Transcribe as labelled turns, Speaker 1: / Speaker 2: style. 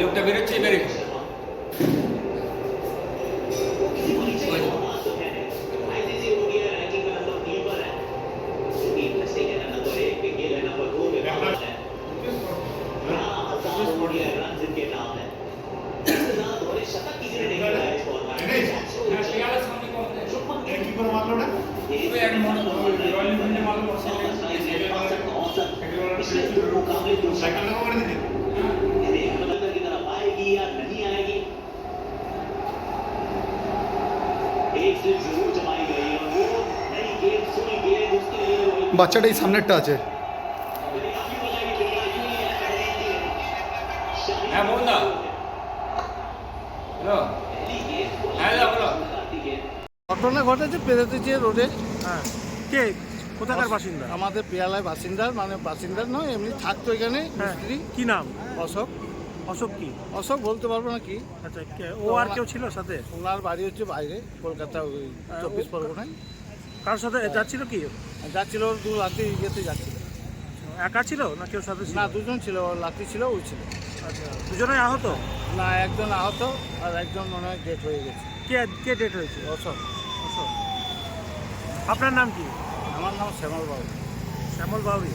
Speaker 1: লোকটা বেরোচ্ছে বেরোয় সেখানে
Speaker 2: বাচ্চাটা এই সামনেরটা আছে। ঘটনা ঘটেছে পেরোতে যে রোডে।
Speaker 3: হ্যাঁ। কে? কোথাকার বাসিন্দা?
Speaker 2: আমাদের পেয়ালায় বাসিন্দার মানে বাসিন্দার নয় এমনি থাকতো এখানে
Speaker 3: হ্যাঁ। কি নাম?
Speaker 2: অশোক।
Speaker 3: অশোক কি?
Speaker 2: অশোক বলতে পারব না কি?
Speaker 3: আচ্ছা ও আর কেউ ছিল সাথে?
Speaker 2: ওনার বাড়ি হচ্ছে বাইরে কলকাতা ওই চব্বিশ পরগনায়।
Speaker 3: কার সাথে? যাচ্ছিল কি?
Speaker 2: যাচ্ছিল ওর দু লাতি ইয়েতে যাচ্ছিল।
Speaker 3: একা ছিল না কেউ সাথে
Speaker 2: না দুজন ছিল ওর লাতি ছিল ওই ছিল।
Speaker 3: আচ্ছা দুজনে আহত?
Speaker 2: না একজন আহত আর একজন মনে হয় ডেট হয়ে গেছে।
Speaker 3: কে কে ডেট হয়েছে?
Speaker 2: অশোক।
Speaker 3: অশোক। আপনার নাম কি?
Speaker 2: আমার নাম শ্যামল বাবু।
Speaker 3: শ্যামল বাউরি